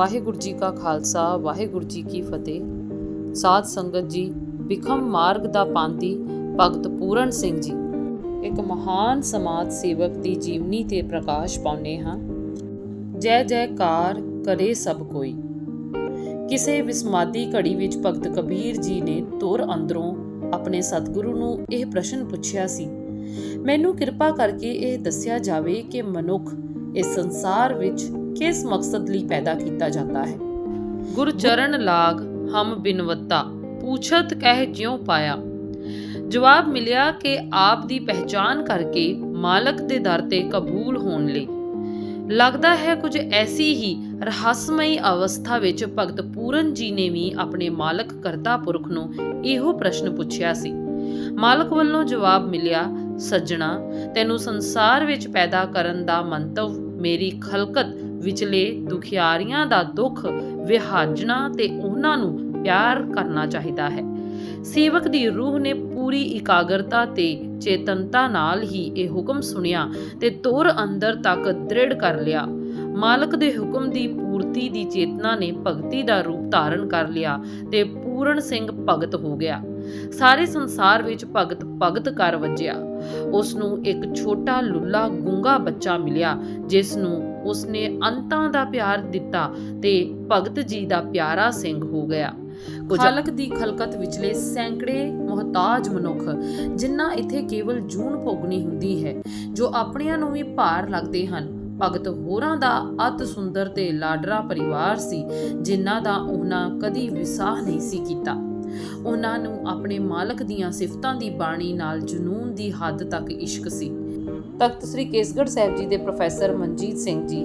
ਵਾਹਿਗੁਰੂ ਜੀ ਕਾ ਖਾਲਸਾ, ਵਾਹਿਗੁਰੂ ਜੀ ਕੀ ਫਤਿਹ। ਸਾਧ ਸੰਗਤ ਜੀ, ਵਿਖਮ ਮਾਰਗ ਦਾ ਪਾਂਤੀ, ਭਗਤ ਪੂਰਨ ਸਿੰਘ ਜੀ। ਇੱਕ ਮਹਾਨ ਸਮਾਜ ਸੇਵਕ ਦੀ ਜੀਵਨੀ ਤੇ ਪ੍ਰਕਾਸ਼ ਪਾਉਨੇ ਹਾਂ। ਜੈ ਜੈਕਾਰ ਕਰੇ ਸਭ ਕੋਈ। ਕਿਸੇ ਵਿਸਮਾਦੀ ਘੜੀ ਵਿੱਚ ਭਗਤ ਕਬੀਰ ਜੀ ਨੇ ਤੁਰ ਅੰਦਰੋਂ ਆਪਣੇ ਸਤਿਗੁਰੂ ਨੂੰ ਇਹ ਪ੍ਰਸ਼ਨ ਪੁੱਛਿਆ ਸੀ, ਮੈਨੂੰ ਕਿਰਪਾ ਕਰਕੇ ਇਹ ਦੱਸਿਆ ਜਾਵੇ ਕਿ ਮਨੁੱਖ ਇਸ ਸੰਸਾਰ ਵਿੱਚ ਕਿਸ ਮਕਸਦ ਲਈ ਪੈਦਾ ਕੀਤਾ ਜਾਂਦਾ ਹੈ? ਗੁਰਚਰਨ ਲਾਗ, ਹਮ ਬਿਨਵਤਾ, ਪੁੱਛਤ ਕਹਿ ਜਿਉ ਪਾਇਆ। ਜਵਾਬ ਮਿਲਿਆ ਕਿ ਆਪ ਦੀ ਪਹਿਚਾਨ ਕਰਕੇ ਮਾਲਕ ਦੇ ਦਰ ਤੇ ਕਬੂਲ ਹੋਣ ਲਈ। ਲੱਗਦਾ ਹੈ ਕੁਝ ਐਸੀ ਹੀ ਰਹੱਸਮਈ ਅਵਸਥਾ ਵਿੱਚ ਭਗਤ ਪੂਰਨ ਜੀ ਨੇ ਵੀ ਆਪਣੇ ਮਾਲਕ ਕਰਤਾ ਪੁਰਖ ਨੂੰ ਇਹੋ ਪ੍ਰਸ਼ਨ ਪੁੱਛਿਆ ਸੀ। ਮਾਲਕ ਵੱਲੋਂ ਜਵਾਬ ਮਿਲਿਆ ਸੱਜਣਾ, ਤੈਨੂੰ ਸੰਸਾਰ ਵਿੱਚ ਪੈਦਾ ਕਰਨ ਦਾ ਮੰਤਵ ਮੇਰੀ ਖਲਕਤ, ਵਿਚਲੇ ਦੁਖਿਆਰੀਆਂ ਦਾ ਦੁੱਖ ਵਿਹਾਜਣਾ ਤੇ ਉਹਨਾਂ ਨੂੰ ਪਿਆਰ ਕਰਨਾ ਚਾਹੀਦਾ ਹੈ। ਸੇਵਕ ਦੀ ਰੂਹ ਨੇ ਪੂਰੀ ਇਕਾਗਰਤਾ ਤੇ ਚੇਤਨਤਾ ਨਾਲ ਹੀ ਇਹ ਹੁਕਮ ਸੁਣਿਆ ਤੇ ਤੁਰ ਅੰਦਰ ਤੱਕ ਦ੍ਰਿੜ ਕਰ ਲਿਆ। ਮਾਲਕ ਦੇ ਹੁਕਮ ਦੀ ਪੂਰਤੀ ਦੀ ਚੇਤਨਾ ਨੇ ਭਗਤੀ ਦਾ ਰੂਪ ਧਾਰਨ ਕਰ ਲਿਆ ਤੇ ਪੂਰਨ ਸਿੰਘ ਭਗਤ ਹੋ ਗਿਆ। ਸਾਰੇ ਸੰਸਾਰ ਵਿੱਚ ਭਗਤ ਭਗਤ ਕਰ ਵੱਜਿਆ। ਉਸ ਨੂੰ ਇੱਕ ਛੋਟਾ ਲੁੱਲਾ ਗੁੰਗਾ ਬੱਚਾ ਮਿਲਿਆ, ਜਿਸ ਨੂੰ ਉਸਨੇ ਅੰਤਾਂ ਦਾ ਪਿਆਰ ਦਿੱਤਾ ਤੇ ਭਗਤ ਜੀ ਦਾ ਪਿਆਰਾ ਸਿੰਘ ਹੋ ਗਿਆ। ਖਾਲਕ ਦੀ ਖਲਕਤ ਵਿਚਲੇ ਸੈਂਕੜੇ ਮੁਹਤਾਜ ਮਨੁੱਖ, ਜਿਨ੍ਹਾਂ ਇੱਥੇ ਕੇਵਲ ਜੂਨ ਭੋਗਣੀ ਹੁੰਦੀ ਹੈ, ਜੋ ਆਪਣਿਆਂ ਨੂੰ ਵੀ ਭਾਰ ਲੱਗਦੇ ਹਨ, ਭਗਤ ਹੋਰਾਂ ਦਾ ਅਤ ਸੁੰਦਰ ਤੇ ਲਾਡਰਾ ਪਰਿਵਾਰ ਸੀ, ਜਿਨ੍ਹਾਂ ਦਾ ਉਹਨਾਂ ਕਦੀ ਵਿਸਾਹ ਨਹੀਂ ਸੀ ਕੀਤਾ। ਉਹਨਾਂ ਨੂੰ ਆਪਣੇ ਮਾਲਕ ਦੀਆਂ ਸਿਫਤਾਂ ਦੀ ਬਾਣੀ ਨਾਲ ਜਨੂਨ ਦੀ ਹੱਦ ਤੱਕ ਇਸ਼ਕ ਸੀ। ਤਖਤ ਸ੍ਰੀ ਕੇਸਗੜ੍ਹ ਸਾਹਿਬ ਜੀ ਦੇ ਪ੍ਰੋਫੈਸਰ ਮਨਜੀਤ ਸਿੰਘ ਜੀ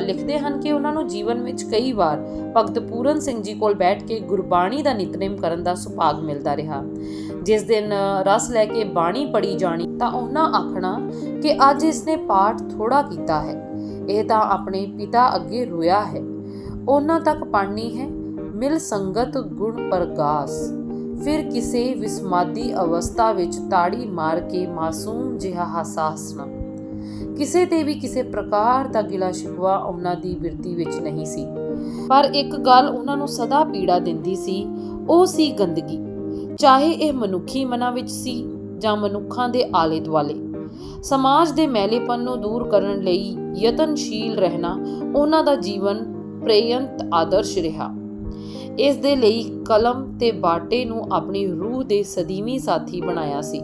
ਲਿਖਦੇ ਹਨ ਕਿ ਉਹਨਾਂ ਨੂੰ ਜੀਵਨ ਵਿੱਚ ਕਈ ਵਾਰ ਭਗਤ ਪੂਰਨ ਸਿੰਘ ਜੀ ਕੋਲ ਬੈਠ ਕੇ ਗੁਰਬਾਣੀ ਦਾ ਨਿਤਨੇਮ ਕਰਨ ਦਾ ਸੁਭਾਗ ਮਿਲਦਾ ਰਿਹਾ। ਜਿਸ ਦਿਨ ਰਸ ਲੈ ਕੇ ਬਾਣੀ ਪੜੀ ਜਾਣੀ ਤਾਂ ਉਹਨਾਂ ਆਖਣਾ ਕਿ ਅੱਜ ਇਸਨੇ ਪਾਠ ਥੋੜਾ ਕੀਤਾ ਹੈ। ਇਹ ਤਾਂ ਆਪਣੇ ਪਿਤਾ ਅੱਗੇ ਰੋਇਆ ਹੈ। ਉਹਨਾਂ ਤੱਕ ਪੜਨੀ ਹੈ। ਮਿਲ ਸੰਗਤ ਗੁਣ ਪ੍ਰਗਾਸ। ਫਿਰ ਕਿਸੇ ਵਿਸਮਾਦੀ ਅਵਸਥਾ ਵਿੱਚ ਤਾੜੀ ਮਾਰ ਕੇ ਮਾਸੂਮ ਜਿਹਾ ਹਾਸਾ ਹੱਸਣਾ ਕਿਸੇ ਤੇ ਵੀ ਕਿਸੇ ਪ੍ਰਕਾਰ ਦਾ ਗਿਲਾ ਸ਼ਿਕਵਾ ਉਹਨਾਂ ਦੀ ਬਿਰਤੀ ਵਿੱਚ ਨਹੀਂ ਸੀ। ਪਰ ਇੱਕ ਗੱਲ ਉਹਨਾਂ ਨੂੰ ਸਦਾ ਪੀੜਾ ਦਿੰਦੀ ਸੀ, ਉਹ ਸੀ ਗੰਦਗੀ। ਚਾਹੇ ਇਹ ਮਨੁੱਖੀ ਮਨਾਂ ਵਿੱਚ ਸੀ ਜਾਂ ਮਨੁੱਖਾਂ ਦੇ ਆਲੇ ਦੁਆਲੇ ਸਮਾਜ ਦੇ ਮੈਲੇਪਨ ਨੂੰ ਦੂਰ ਕਰਨ ਲਈ ਯਤਨਸ਼ੀਲ ਰਹਿਣਾ ਉਹਨਾਂ ਦਾ ਜੀਵਨ ਪ੍ਰੇਯੰਤ ਆਦਰਸ਼ ਰਿਹਾ। ਇਸ ਦੇ ਲਈ ਕਲਮ ਤੇ ਬਾਟੇ ਨੂੰ ਆਪਣੀ ਰੂਹ ਦੇ ਸਦੀਵੀ ਸਾਥੀ ਬਣਾਇਆ ਸੀ।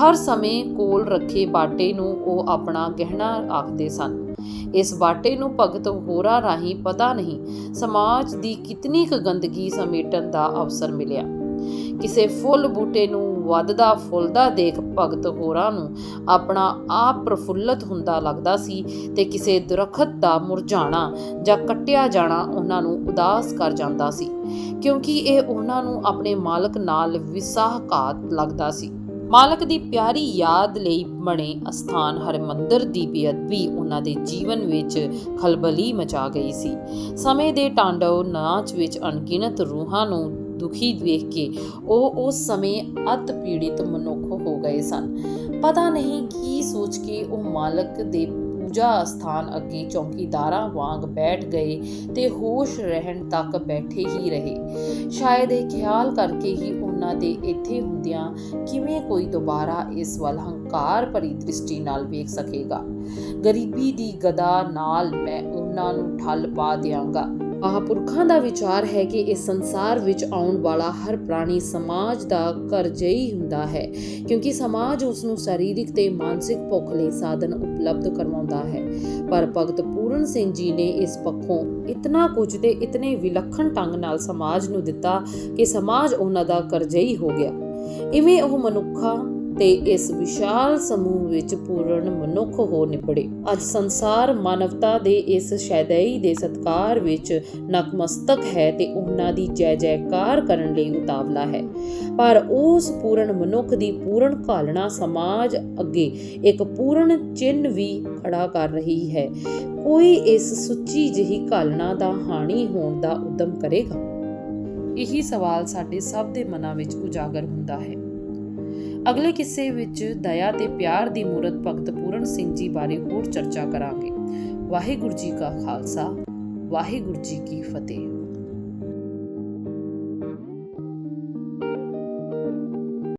ਹਰ ਸਮੇਂ ਕੋਲ ਰੱਖੇ ਬਾਟੇ ਨੂੰ ਉਹ ਆਪਣਾ ਗਹਿਣਾ ਆਖਦੇ ਸਨ। ਇਸ ਬਾਟੇ ਨੂੰ ਭਗਤ ਹੋਰਾਂ ਰਾਹੀਂ ਪਤਾ ਨਹੀਂ ਸਮਾਜ ਦੀ ਕਿਤਨੀ ਕੁ ਗੰਦਗੀ ਸਮੇਟਣ ਦਾ ਅਵਸਰ ਮਿਲਿਆ। ਕਿਸੇ ਫੁੱਲ ਬੂਟੇ ਨੂੰ ਵੱਧਦਾ ਫੁੱਲਦਾ ਦੇਖ ਭਗਤ ਹੋਰਾਂ ਨੂੰ ਆਪਣਾ ਆਪ ਪ੍ਰਫੁੱਲਤ ਹੁੰਦਾ ਲੱਗਦਾ ਸੀ ਤੇ ਕਿਸੇ ਦਰਖਤ ਦਾ ਮੁਰਝਾਣਾ ਜਾਂ ਕੱਟਿਆ ਜਾਣਾ ਉਹਨਾਂ ਨੂੰ ਉਦਾਸ ਕਰ ਜਾਂਦਾ ਸੀ, ਕਿਉਂਕਿ ਇਹ ਉਹਨਾਂ ਨੂੰ ਆਪਣੇ ਮਾਲਕ ਨਾਲ ਵਿਸਾਹਘਾਤ ਲੱਗਦਾ ਸੀ। ਮਾਲਕ ਦੀ ਪਿਆਰੀ ਯਾਦ ਲਈ ਬਣੇ ਅਸਥਾਨ ਹਰਮੰਦਰ ਦੀ ਬੇਅਦਬੀ ਉਹਨਾਂ ਦੇ ਜੀਵਨ ਵਿੱਚ ਖਲਬਲੀ ਮਚਾ ਗਈ ਸੀ। ਸਮੇਂ ਦੇ ਟਾਂਡਵ ਨਾਚ ਵਿੱਚ ਅਣਗਿਣਤ ਰੂਹਾਂ ਨੂੰ ਦੁਖੀ ਵੇਖ ਕੇ ਉਹ ਉਸ ਸਮੇਂ ਅਤ ਪੀੜਿਤ ਮਨੁੱਖ ਹੋ ਗਏ ਸਨ। ਪਤਾ ਨਹੀਂ ਕੀ ਸੋਚ ਕੇ ਉਹ ਮਾਲਕ ਦੇ ਪੂਜਾ ਸਥਾਨ ਅੱਗੇ ਚੌਕੀਦਾਰਾਂ ਵਾਂਗ ਬੈਠ ਗਏ ਤੇ ਹੋਸ਼ ਰਹਿਣ ਤੱਕ ਬੈਠੇ ਹੀ ਰਹੇ। ਸ਼ਾਇਦ ਇਹ ਖਿਆਲ ਕਰਕੇ ਹੀ ਉਹਨਾਂ ਦੇ ਇੱਥੇ ਹੁੰਦਿਆਂ ਕਿਵੇਂ ਕੋਈ ਦੁਬਾਰਾ ਇਸ ਵੱਲ ਹੰਕਾਰ ਭਰੀ ਦ੍ਰਿਸ਼ਟੀ ਨਾਲ ਵੇਖ ਸਕੇਗਾ। ਗਰੀਬੀ ਦੀ ਗਦਾ ਨਾਲ ਮੈਂ ਉਹਨਾਂ ਨੂੰ ਠੱਲ ਪਾ ਦਿਆਂਗਾ। ਮਹਾਂਪੁਰਖਾਂ ਦਾ ਵਿਚਾਰ ਹੈ ਕਿ ਇਸ ਸੰਸਾਰ ਵਿੱਚ ਆਉਣ ਵਾਲਾ ਹਰ ਪ੍ਰਾਣੀ ਸਮਾਜ ਦਾ ਕਰਜਈ ਹੁੰਦਾ ਹੈ, ਕਿਉਂਕਿ ਸਮਾਜ ਉਸ ਨੂੰ ਸਰੀਰਕ ਤੇ ਮਾਨਸਿਕ ਭੁੱਖ ਲਈ ਸਾਧਨ ਉਪਲਬਧ ਕਰਵਾਉਂਦਾ ਹੈ। ਪਰ ਭਗਤ ਪੂਰਨ ਸਿੰਘ ਜੀ ਨੇ ਇਸ ਪੱਖੋਂ ਇਤਨਾ ਕੁਝ ਤੇ ਇਤਨੇ ਵਿਲੱਖਣ ਢੰਗ ਨਾਲ ਸਮਾਜ ਨੂੰ ਦਿੱਤਾ ਕਿ ਸਮਾਜ ਉਹਨਾਂ ਦਾ ਕਰਜਈ ਹੋ ਗਿਆ। ਇਵੇਂ ਉਹ ਮਨੁੱਖਾਂ ਤੇ ਇਸ ਵਿਸ਼ਾਲ ਸਮੂਹ ਵਿੱਚ ਪੂਰਨ ਮਨੁੱਖ ਹੋ ਨਿਪੜੇ ਅੱਜ ਸੰਸਾਰ ਮਾਨਵਤਾ ਦੇ ਇਸ ਸ਼ੈਦਈ ਦੇ ਸਤਕਾਰ ਵਿੱਚ ਨਕਮਸਤਕ ਹੈ ਤੇ ਉਹਨਾਂ ਦੀ ਜੈ ਜੈਕਾਰ ਕਰਨ ਲਈ ਉਤਾਵਲਾ ਹੈ। ਪਰ ਉਸ ਪੂਰਨ ਮਨੁੱਖ ਦੀ ਪੂਰਨ ਘਾਲਣਾ ਸਮਾਜ ਅੱਗੇ ਇੱਕ ਪੂਰਨ ਚਿੰਨ ਵੀ ਖੜਾ ਕਰ ਰਹੀ ਹੈ। ਕੋਈ ਇਸ ਸੁੱਚੀ ਜਿਹੀ ਘਾਲਣਾ ਦਾ ਹਾਣੀ ਹੋਣ ਦਾ ਉਦਮ ਕਰੇਗਾ? ਇਹੀ ਸਵਾਲ ਸਾਡੇ ਸਭ ਦੇ ਮਨਾਂ ਵਿੱਚ ਉਜਾਗਰ ਹੁੰਦਾ ਹੈ। ਅਗਲੇ ਕਿੱਸੇ ਵਿੱਚ ਦਇਆ ਤੇ ਪਿਆਰ ਦੀ ਮੂਰਤ ਭਗਤ ਪੂਰਨ ਸਿੰਘ ਜੀ ਬਾਰੇ ਹੋਰ ਚਰਚਾ ਕਰਾਂਗੇ। ਵਾਹਿਗੁਰੂ ਜੀ ਕਾ ਖਾਲਸਾ, ਵਾਹਿਗੁਰੂ ਜੀ ਕੀ ਫਤਿਹ।